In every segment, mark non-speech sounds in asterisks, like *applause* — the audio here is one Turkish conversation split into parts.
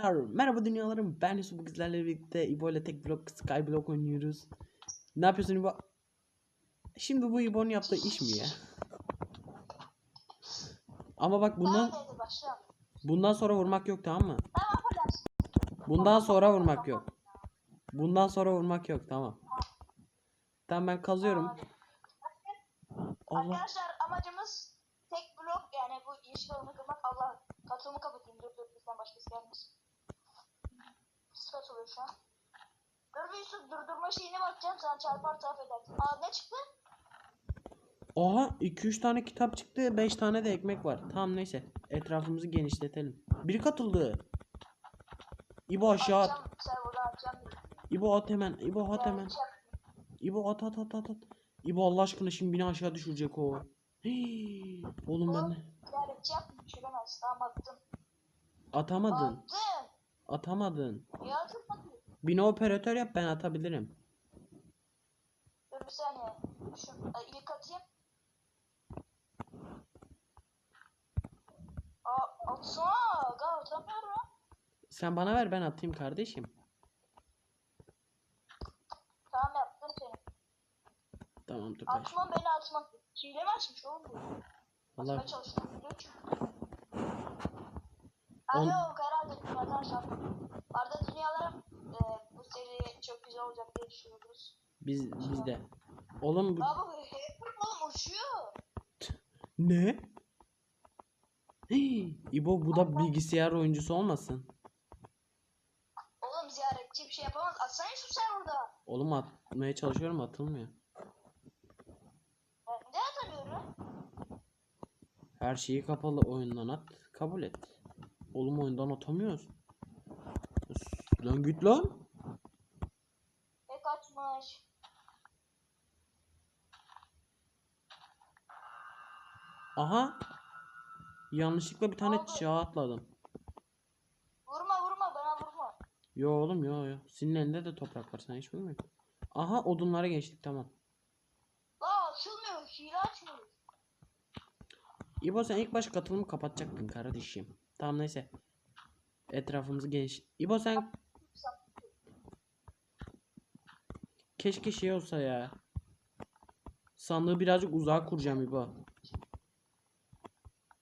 Arkadaşlar merhaba dünyalarım ben Yusuf sizlerle birlikte İbo ile tek blok Skyblock oynuyoruz. Ne yapıyorsun İbo? Şimdi bu İbo'nun yaptığı iş mi ya? Ama bak bundan bundan sonra vurmak yok tamam mı? Bundan sonra vurmak yok. Bundan sonra vurmak yok tamam. Tamam ben kazıyorum. Allah Arkadaşlar amacımız tek blok yani bu yeşil alanı kırmak. Allah katılımı kapatayım. Dur dur bizden başkası gelmesin. Sıfat oluyor şu an. Dur bir Yusuf durdurma şeyine bakacağım. Sen çarpar taraf edersin. Aa ne çıktı? Oha 2-3 tane kitap çıktı 5 tane de ekmek var. Tamam neyse etrafımızı genişletelim. Biri katıldı. İbo aşağı at. İbo at hemen. İbo at hemen. İbo at at at at at. İbo Allah aşkına şimdi beni aşağı düşürecek o. Hii, Oğlum ben. Tamam attım. atamadın. Attım. Atamadın. Niye atılmadı? Beni operatör yap ben atabilirim. Dur bir saniye. Şu e, ilk atayım. Aa atsana. Gal atamıyorum. Sen bana ver ben atayım kardeşim. Tamam yaptım seni. Tamam dur ben. Atmam beni atmak. Hile mi açmış oğlum? Allah Atmaya çalıştım. On- Alo herhalde arkadaşlar. Arda dünyalarım e, bu seri çok güzel olacak diye düşünüyoruz. biz biz de. Oğlum bu- Abi hacker oğlum uçuyor. ne? Hii, İbo bu da bilgisayar oyuncusu olmasın. Oğlum ziyaretçi bir şey yapamaz. Atsana Yusuf sen orada. Oğlum atmaya çalışıyorum atılmıyor. Ben de atamıyorum. Her şeyi kapalı oyundan at. Kabul et. Oğlum oyundan atamıyoruz. Lan git lan. Pek açmış. Aha. Yanlışlıkla bir tane çağ atladım. Vurma vurma bana vurma. Yo oğlum yo yo. Senin elinde de toprak var sen hiç musun? Aha odunlara geçtik tamam. La açılmıyor. Hile açmıyor. İbo sen ilk baş katılımı kapatacaktın kardeşim. Tamam neyse. Etrafımızı geniş. İbo sen keşke şey olsa ya. Sandığı birazcık uzağa kuracağım İbo.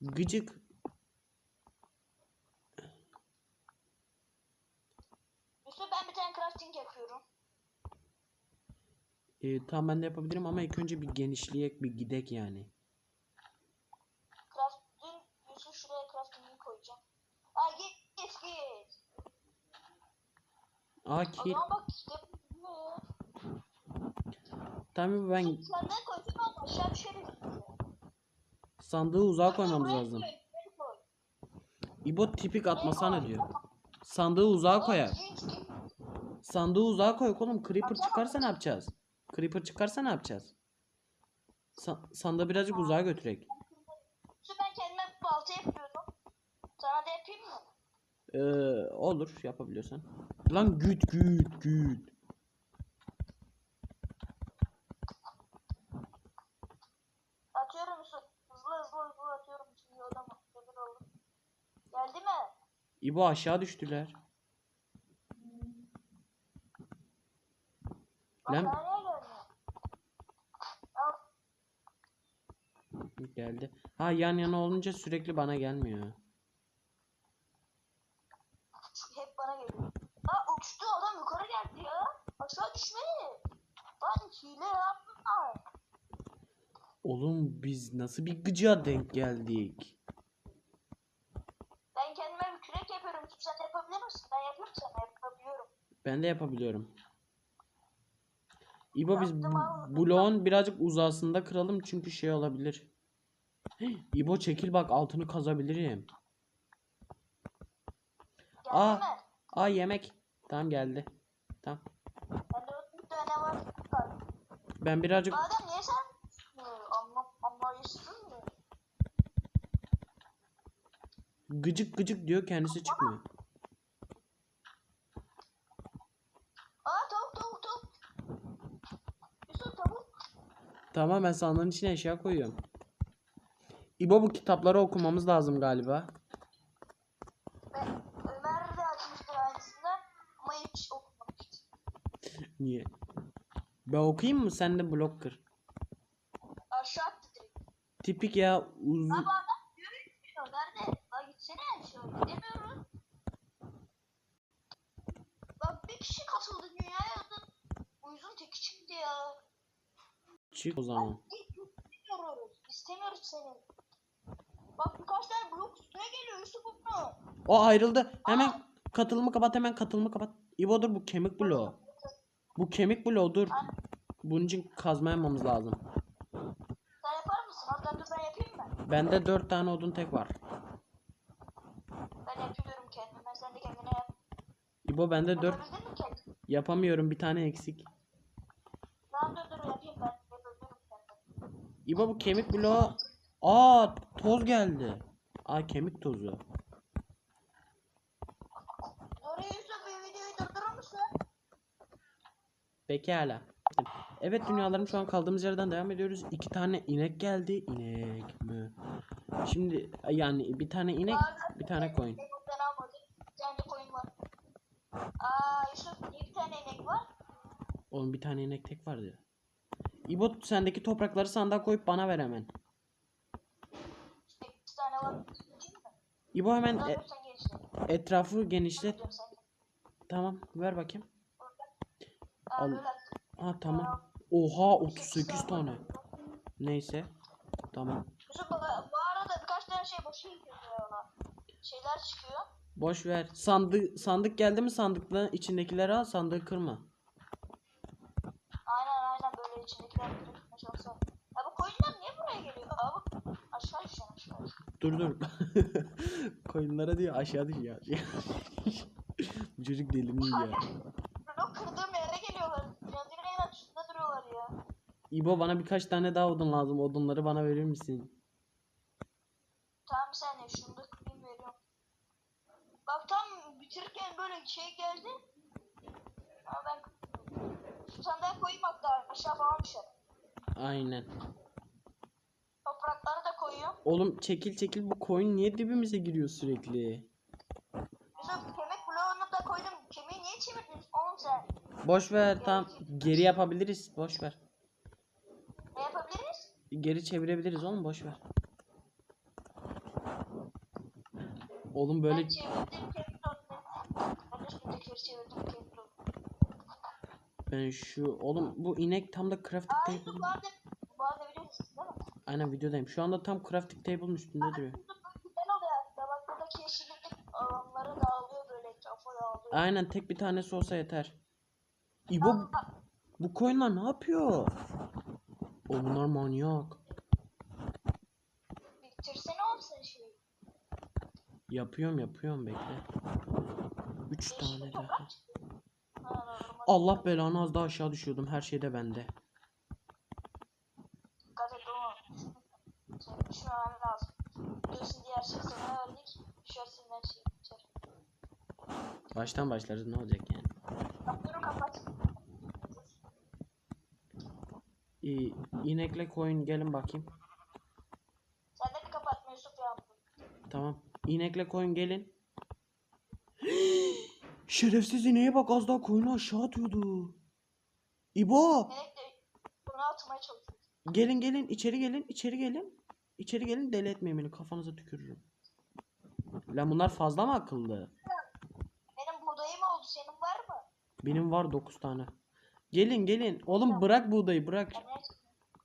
Gıcık. Yusuf ben bir tane crafting yapıyorum. Ee, tamam ben de yapabilirim ama ilk önce bir genişleyek bir gidek yani. Crafting Yusuf şuraya crafting'i koyacağım. Aa git git git. Ki zaman bak işte bu. tamam ben Sen ne koydun lan aşağı düşeriz. sandığı uzağa koymamız lazım. buraya koy. İbo tipik atmasana diyor. Sandığı uzağa koyar. Git. Sandığı uzağa koy oğlum. Creeper çıkarsa ne yapacağız? Creeper çıkarsa ne yapacağız? Sa- sandığı birazcık uzağa götürek. Yusuf ben kendime balta yapıyorum. Sana da yapayım mı? Olur yapabiliyorsan. Lan güt güt güt. Atıyorum Yusuf. Hızlı hızlı hızlı atıyorum. Şimdi adam demir oldu. Geldi mi? İbo aşağı düştüler. Bak Lan-? Al. Geldi. Ha yan yana olunca sürekli bana gelmiyor. Hep bana geliyor. Aa uçtu adam yukarı geldi ya. Aşağı düşmedi. Lan hile yapma. Oğlum biz nasıl bir gıcığa denk geldik? Ben kendime bir kürek yapıyorum. Sen de yapabilir misin? Ben yapıyorum sana yapabiliyorum. Ben de yapabiliyorum. İbo biz Yaptım bu- bloğun birazcık uzasında kıralım çünkü şey olabilir. *gasps* İbo çekil bak altını kazabilirim. Aa. mi? Aa yemek. Tamam geldi. Tamam. Ben birazcık Adem niye sen Ee, anlam anlayışsın mı? gıcık gıcık diyor kendisi çıkmıyor. Aa tavuk tavuk tavuk. Yusuf tavuk. Tamam ben sandığın içine eşya koyuyorum. İbo bu kitapları okumamız lazım galiba. Ve Ömer de açmış Niye? Ben okuyayım mı? Sen de blok kır. Aşağı attı direkt. Tipik ya uzun. Ama adam görünmüyor. Nerede? La gitsene. Şöyle gidemiyoruz. Bak bir kişi katıldı dünyaya. Uyuzun teki çıktı ya. Çık o zaman. İstemiyoruz. İstemiyoruz seni. Bak birkaç tane blok üstüne geliyor Yusuf bunu. O ayrıldı. Hemen katılımı kapat hemen katılımı kapat. İbo dur bu kemik bloğu. Bu kemik bloğu dur. Bunun için kazma yapmamız lazım. Sen yapar mısın? Hatta dur ben yapayım mı? Bende 4 tane odun tek var. Ben yapıyorum kendime. Sen de kendine yap. İbo bende 4 Yapabildin mi kendin? yapamıyorum bir tane eksik. Tamam dur dur yapayım ben. İbo bu kemik bloğu. Aa toz geldi. Aa kemik tozu. Doğru Yusuf bir videoyu durdurur musun? Pekala. Evet dünyalarım şu an kaldığımız yerden devam ediyoruz. İki tane inek geldi. İnek mi? Şimdi yani bir tane inek, bir tane koyun. Oğlum bir tane inek tek vardı ya. İbo sendeki toprakları sandığa koyup bana ver hemen. İbo hemen e- etrafı genişlet. Tamam ver bakayım. Al. Ha tamam. Oha 38 tane. Neyse. Tamam. Yusuf birkaç tane şey boşa gidiyor ona. Şeyler çıkıyor. Boş ver. Sandık sandık geldi mi sandıkla içindekileri al sandığı kırma. Aynen aynen böyle içindekiler kırıkma çalışsa. Ya bu koyunlar niye buraya geliyor? Abi aşağı düşen aşağı. Dur dur. *laughs* Koyunlara diyor aşağı düşüyor. *laughs* Bu çocuk delirmiş ya. Blok kırdığım yere geliyorlar. Candireyin üstünde duruyorlar ya. İbo bana birkaç tane daha odun lazım. Odunları bana verir misin? Tamam bir saniye şunu da kırayım veriyorum. Bak tam bitirirken böyle şey geldi. Ama ben şu sandığa koyayım hatta aşağı falan düşer. Aynen. Toprakları da koyuyorum. Oğlum çekil çekil bu koyun niye dibimize giriyor sürekli? Yusuf kemik bloğunu da koydum. Kemiği niye çevirdin oğlum sen? Boş ver tamam. Geri yapabiliriz. Boş ver. Geri çevirebiliriz oğlum boş ver. Oğlum böyle Ben çevirdim. Ben tekrar çevirdim şu oğlum bu inek tam da crafting table. Yusuf bu arada, bu arada biliyorsun değil mi? Aynen videodayım. Şu anda tam crafting table'ın üstünde duruyor. Yusuf bu güzel oluyor aslında. Bak buradaki yeşillik alanları dağılıyor böyle etrafa dağılıyor. Aynen tek bir tanesi olsa yeter. İbo bu koyunlar ne yapıyor? O bunlar manyak. Bitirsene oğlum sen şeyi. Yapıyorum yapıyorum bekle. Üç tane daha. Allah belanı az daha aşağı düşüyordum. Her şey de bende. Dikkat et oğlum. Senin düşmemen lazım. Biliyorsun diğer şey sana verdik. Şey biter. Baştan başlarız ne olacak yani. Kapıları kapat. İyi, inekle koyun gelin bakayım. Sen de kapatma Yusuf ya. Tamam. İnekle koyun gelin. *gasps* Şerefsiz ineğe bak az daha koyunu aşağı atıyordu. İbo de bunu atmaya çalışıyor. gelin gelin içeri gelin içeri gelin. İçeri gelin deli etmeyin beni kafanıza tükürürüm. Lan bunlar fazla mı akıllı? Benim buğdayım oldu. Senin var mı? Benim var 9 tane. Gelin gelin. Oğlum bırak buğdayı bırak.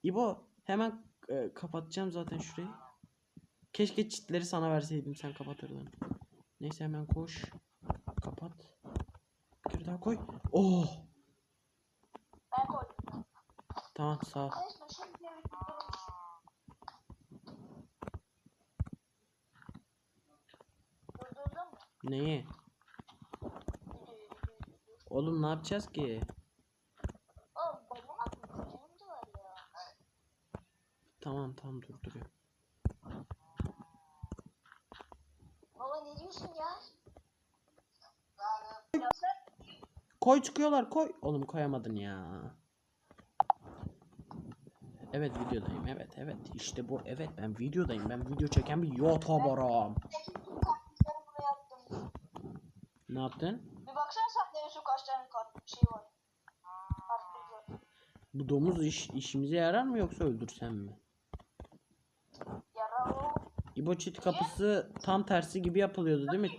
İbo hemen e, kapatacağım zaten şurayı. Keşke çitleri sana verseydim sen kapatırdın. Neyse hemen koş. Kapat. Bir daha koy. Oh. Ben koydum. Tamam sağ ol. Neyi? Oğlum ne yapacağız ki? Oğlum babam aklı canımda var ya. Tamam tamam durduruyor. Baba ne diyorsun ya? Koy çıkıyorlar koy. Oğlum koyamadın ya. Evet videodayım evet evet işte bu evet ben videodayım ben video çeken bir youtuber'ım. Ne yaptın? Bir baksana sende Yusuf kaç tane kart şey var. Bu domuz iş, işimize yarar mı yoksa öldürsem mi? İbo çit kapısı tam tersi gibi yapılıyordu değil mi?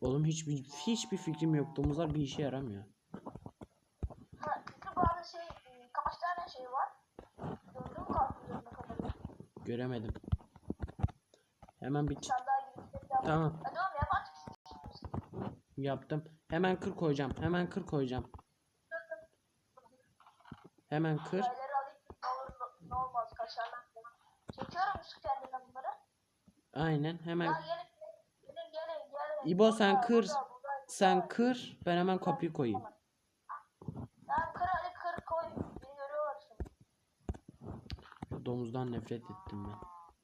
Oğlum hiçbir hiçbir fikrim yok. Domuzlar bir işe yaramıyor. Şey, e, şey? Göremedim. Hemen bir çit. Tamam artık. yaptım. Hemen kır koyacağım. Hemen kır koyacağım. Hemen kır. Şeyleri alayım ne olur ne olmaz kaçarlar falan. Çekiyorum Yusuf kendinden bunları. Aynen hemen. Ya gelin gelin gelin gelin. İbo sen kır. burada, burada, Sen kır. Ben hemen kapıyı koyayım. Tamam kır hadi kır koy. Beni görüyorlar şimdi. Şu domuzdan nefret ettim ben.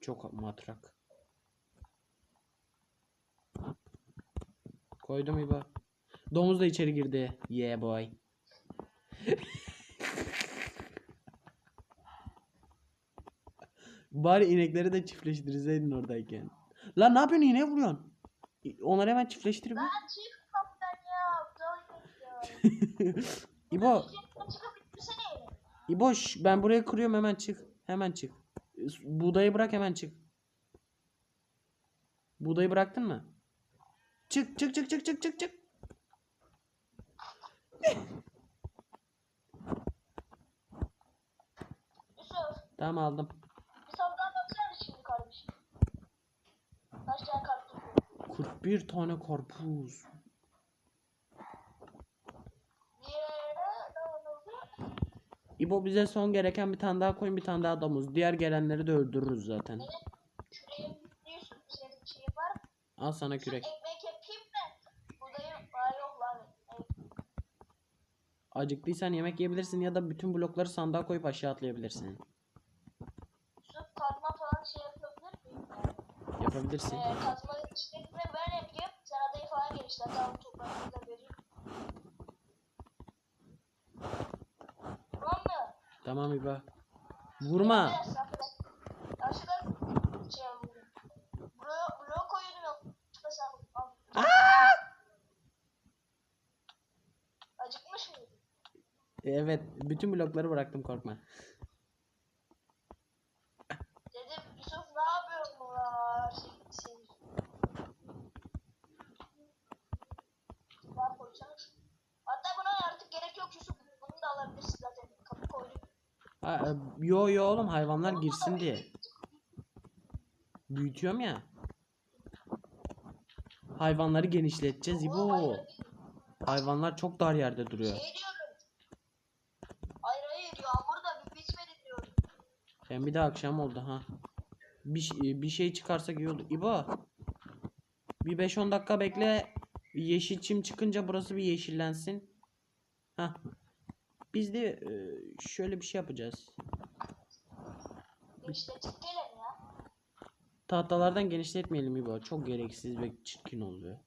Çok matrak. Koydum İbo. Domuz da içeri girdi. Yeah boy. *laughs* Bari inekleri de çiftleştirseydin oradayken. Lan ne yapıyorsun ineğe vuruyorsun? Onları hemen çiftleştir. Lan çık kapıdan ya. Ya. *laughs* İbo, Çıkıp çıkıp bitirsene yine. İbo şş, ben buraya kırıyorum hemen çık. Hemen çık. Buğdayı bırak hemen çık. Buğdayı bıraktın mı? Çık çık çık çık çık çık çık. Tamam aldım. bir sabahdan baksana şimdi kardeşim. Kaç tane kartı 41 tane karpuz. İbo bize son gereken bir tane daha koyun bir tane daha domuz. Diğer gelenleri de öldürürüz zaten. Benim küreğim. Al sana kürek. Evet. Acıktıysan yemek yiyebilirsin ya da bütün blokları sandığa koyup aşağı atlayabilirsin. Yusuf kazma falan şey yapabilir miyim? Yani? Yapabilirsin. Ee, kazma işlerini ben yapayım. Sen adayı falan geliştir. Tamam toprakları da vereyim. Tamam mı? Tamam İbo. Vurma. Aşağıda şey. Blok, blok. Acıkmış mıydın? Evet bütün blokları bıraktım korkma. Dedim Yusuf ne yapıyorsun bu ya? Şey, şey. Ben koyacağım. Hatta buna artık gerek yok Yusuf. Bunu da alabilirsin zaten. Kapı koydum. Ha, e, yo yo oğlum hayvanlar girsin diye. Büyütüyorum ya. Hayvanları genişleteceğiz İbo. Hayvanlar çok dar yerde duruyor. Şey diyorum. Hayır hayır yağmur da bir bitmedi diyorum. Hem bir de akşam oldu ha. Bir, bir şey çıkarsak iyi olur. İbo. Bir 5-10 dakika bekle. Yeşil çim çıkınca burası bir yeşillensin. Ha. Biz de e, şöyle bir şey yapacağız. Ya. Tahtalardan genişletmeyelim İbo. Çok gereksiz ve çirkin oluyor.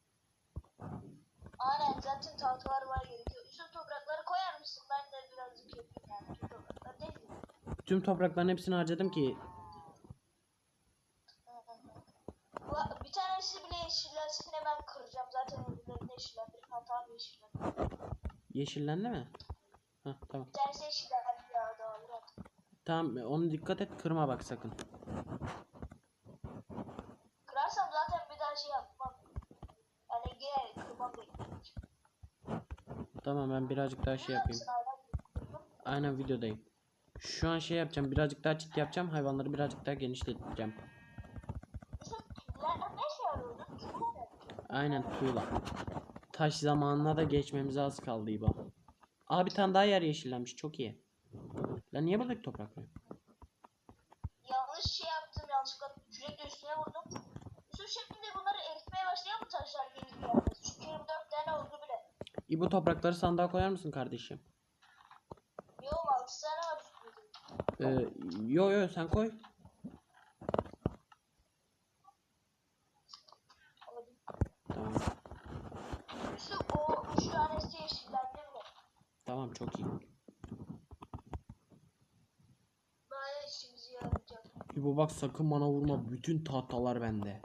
Aynen zaten tahtalar var gerekiyor. Yusuf toprakları koyar mısın? Ben de birazcık yapayım yani. Şu toprakları değil mi? Tüm toprakların hepsini harcadım ki Bir tanesi bile yeşillensin hemen kıracağım. Zaten öbürlerini yeşillendir. Hatta yeşillendir. yeşillendi mi? Ha tamam. Bir tanesi yeşillendi. Tamam onu dikkat et kırma bak sakın. Kırarsam zaten bir daha şey yapmam. Yani gene kırmam. Tamam ben birazcık daha şey yapayım. Aynen videodayım. Şu an şey yapacağım. Birazcık daha çit yapacağım. Hayvanları birazcık daha genişleteceğim. Mu? Aynen tuğla. Taş zamanına da geçmemize az kaldı İbo. Aa bir tane daha yer yeşillenmiş. Çok iyi. Lan niye buradaki toprak yok? Yanlış şey yaptım yanlışlıkla kürekle üstüne vurdum. Yusuf şimdi bunları eritmeye başlayalım mı taşlar gelir gelmez? Çünkü 24 tane oldu bile. İbo toprakları sandığa koyar mısın kardeşim? Yok 6 tane var üstünde. Ee, yo yo sen koy. Alayım. Tamam. Yusuf o 3 tanesi yeşillendi mi? Tamam çok iyi. Baya işimizi yarayacak. Bak sakın bana vurma. Bütün tahtalar bende.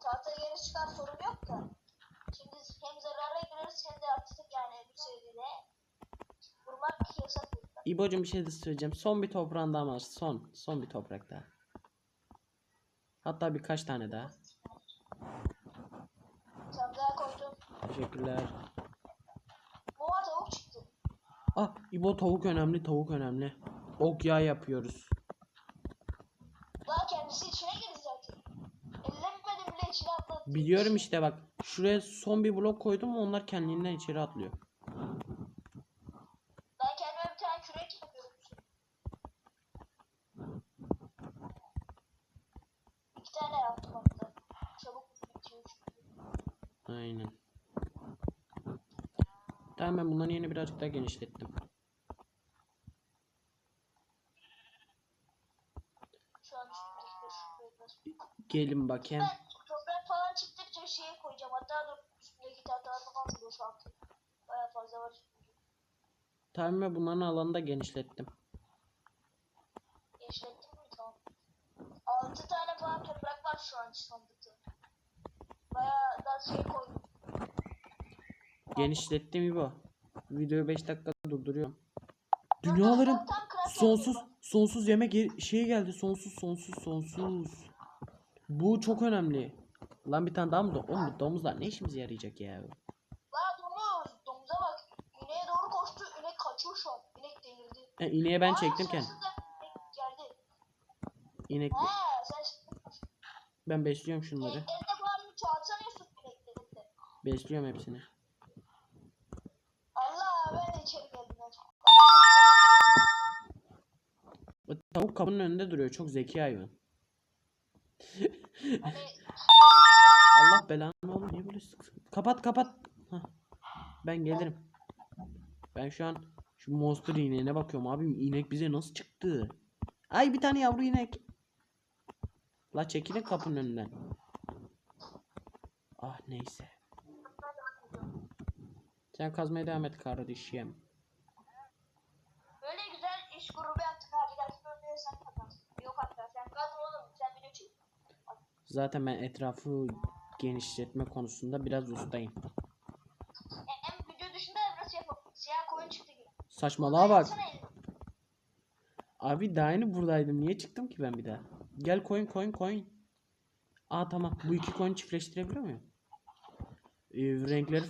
Tahta geri çıkar sorun yok da. Şimdi hem zarara girelim seni de artık yani bu seride vurmak yasak. İbo'cum bir şey de söyleyeceğim. Son bir toprağın daha var. Son. Son bir toprak daha. Hatta birkaç tane daha. Sandığa koydum. Teşekkürler. Baba tavuk çıktı. Ah İbo tavuk önemli tavuk önemli. Ok yağ yapıyoruz. Daha kendisi içine girdi zaten. Ellemedim bile içine atladı. Biliyorum işte bak. Şuraya son bir blok koydum onlar kendiliğinden içeri atlıyor. Ben kendime bir tane kürek yapıyorum. İki tane yaptım hatta. Çabuk bitiyor çünkü. Aynen. Tamam ben bunların yerini birazcık daha genişlettim. Şu an üstümde şuraya biraz. Gelin bakayım. Ben toprak falan çıktıkça şeye koyacağım. Hatta dur üstündeki tahtalar falan da boşalttım. Baya fazla var. Tamam ben bunların alanını da genişlettim. Genişlettim mi? Tamam. Altı tane falan toprak var şu an sandıkta. Baya daha şey koydum. Genişlettim İbo. Videoyu 5 dakika durduruyorum. Dünyaların sonsuz sonsuz yemek şeyi geldi. Sonsuz sonsuz sonsuz. Bu çok önemli. Lan bir tane daha mı? Do Oğlum bu domuzlar ne işimize yarayacak ya? La domuz, domuza bak. İneğe doğru koştu, inek kaçıyor şu an. İnek delirdi. E, ineğe ben Aa, çektim kendim. geldi. İnek He, sen ben besliyorum şunları. elinde bari bir çağırsana Yusuf. Besliyorum hepsini. Allah ben de içeri geldim. ya. O tavuk kapının önünde duruyor. Çok zeki hayvan. Hani Allah belanı oğlum niye böyle sık sık- Kapat kapat. Hah. Ben gelirim. Ben şu an şu monster ineğine bakıyorum abi inek bize nasıl çıktı? Ay bir tane yavru inek. La çekilin kapının önünden. Ah neyse. Sen kazmaya devam et kardeşim. böyle güzel iş grubu yaptık abi. Gerçi böyle sen kapansın. Yok hatta sen kazma oğlum. Sen video çek. Zaten ben etrafı genişletme konusunda biraz ustayım. E, Hem video dışında biraz şey yapalım. Siyah koyun çıktı gibi. Saçmalığa bak. Abi daha yeni buradaydım. Niye çıktım ki ben bir daha? Gel koyun koyun koyun. Aa tamam. Bu iki koyunu çiftleştirebiliyor muyum? Ee, renkleri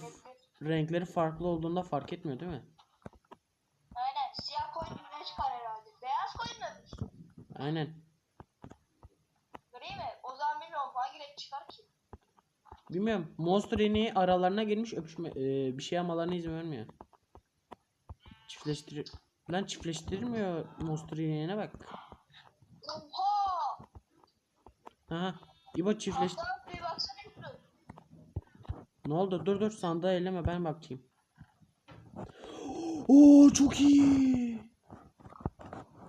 renkleri farklı olduğunda fark etmiyor değil mi? Aynen. Siyah koyun ne çıkar herhalde. Beyaz koyun mu? Aynen. Göreyim mi? O zaman bilmiyorum hangi renk çıkar ki. Bilmiyorum. Monster ineği aralarına girmiş öpüşme ee, bir şey yapmalarına izin vermiyor. Çiftleştir Lan çiftleştirmiyor monster ineğine bak. Oha! Aha. İbo çiftleş. Allah'ım bir baksana Yusuf. Ne oldu? Dur dur sandığı elleme ben bakayım. Oo çok iyi.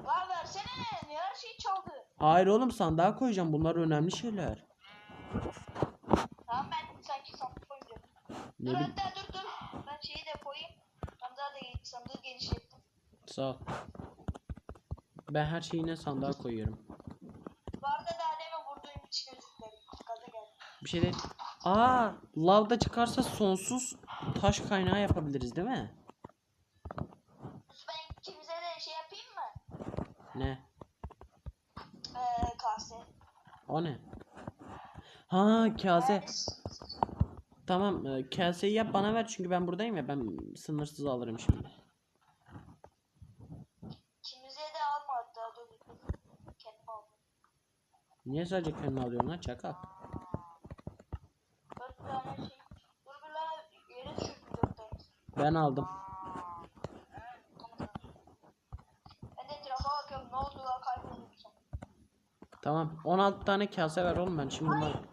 Var versene. Her şeyi çaldı? Hayır oğlum sandığa koyacağım. Bunlar önemli şeyler. Tamam ben sanki sandık koyacağım. Ne dur hatta dur dur. Ben şeyi de koyayım. Sandığa da sandığı genişlettim. Sağ ol. Ben her şeyi yine sandığa koyuyorum. Bu arada daha demin vurduğum için. Bir şey değil. Aa, lavda çıkarsa sonsuz taş kaynağı yapabiliriz değil mi? Ben ikimize de şey yapayım mı? Ne? Eee kase. O ne? Ha kase. Yani Tamam e, kaseyi yap bana ver çünkü ben buradayım ya ben sınırsız alırım şimdi. ikimize de alma hatta aldım. Niye sadece kendini alıyorsun lan çakal? Dört tane şey. Dur bir lan yere düşürdüm dört tane. Ben aldım. Ben de etrafa bakıyorum ne oldu lan kayboldum sen. Tamam 16 tane kase ver oğlum ben şimdi bunlar.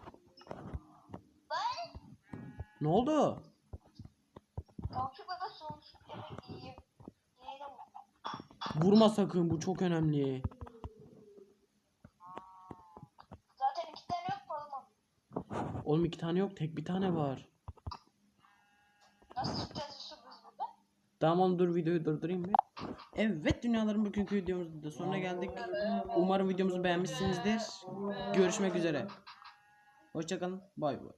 Ne oldu? Vurma sakın bu çok önemli. Zaten iki tane yok mu? Oğlum iki tane yok tek bir tane var. Nasıl çıkacağız Yusuf biz burada? Tamam dur videoyu durdurayım bir. Evet dünyaların bugünkü videomuzda da sonuna geldik. Umarım videomuzu beğenmişsinizdir. Görüşmek üzere. Hoşçakalın. Bay bay.